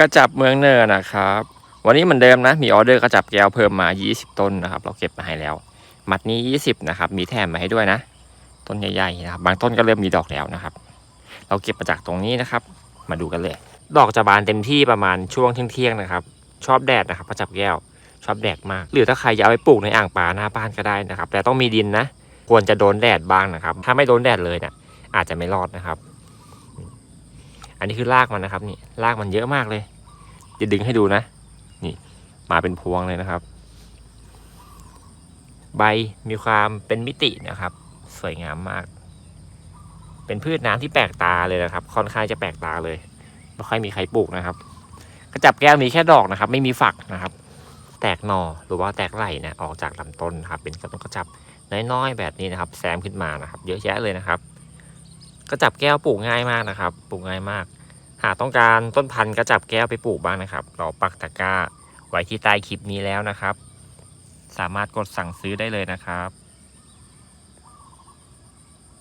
กระจับเมืองเนินนะครับ วันนี้เหมือนเดิมนะ มีออเดอร์กระจับแก้วเพิ่มมา 20 ต้นนะครับ เราเก็บมาให้แล้ว มัดนี้ 20 นะครับ มีแถมมาให้ด้วยนะ ต้นใหญ่ๆนะครับบางต้นก็เริ่มมีดอกแล้วนะครับ เราเก็บมาจากตรงนี้นะครับ มาดูกันเลย ดอกจะบานเต็มที่ประมาณช่วงเที่ยงๆนะครับ ชอบแดดนะครับกระจับแก้ว ชอบแดดมาก หรือถ้าใครจะเอาไปปลูกในอ่างปลาหน้าบ้านก็ได้นะครับ แต่ต้องมีดินนะ ควรจะโดนแดดบ้างนะครับ ถ้าไม่โดนแดดเลยเนี่ยอาจจะไม่รอดนะครับ อันนี้คือรากมันนะครับนี่รากมันเยอะมากเลย จะดึงให้ดูนะ นี่มาเป็นพวงเลยนะครับ ใบมีความเป็นมิตินะครับ สวยงามมาก เป็นพืชน้ำที่แปลกตาเลยนะครับ ค่อนข้างจะแปลกตาเลยไม่ค่อยมีใครปลูกนะครับกระจับแก้วมีแค่ดอกนะครับ ไม่มีฝักนะครับ แตกหน่อหรือว่าแตกไหลนี่ยออกจากลำต้นนะครับ เป็นกระต้นกระจับน้อยๆแบบนี้นะครับ แซมขึ้นมานะครับ เยอะแยะเลยนะครับ กระจับแก้วปลูกง่ายมากนะครับ ปลูกง่ายมาก หากต้องการต้นพันธุ์กระจับแก้วไปปลูกบ้างนะครับ เราปักตะกร้าไว้ที่ใต้คลิปนี้แล้วนะครับ สามารถกดสั่งซื้อได้เลยนะครับ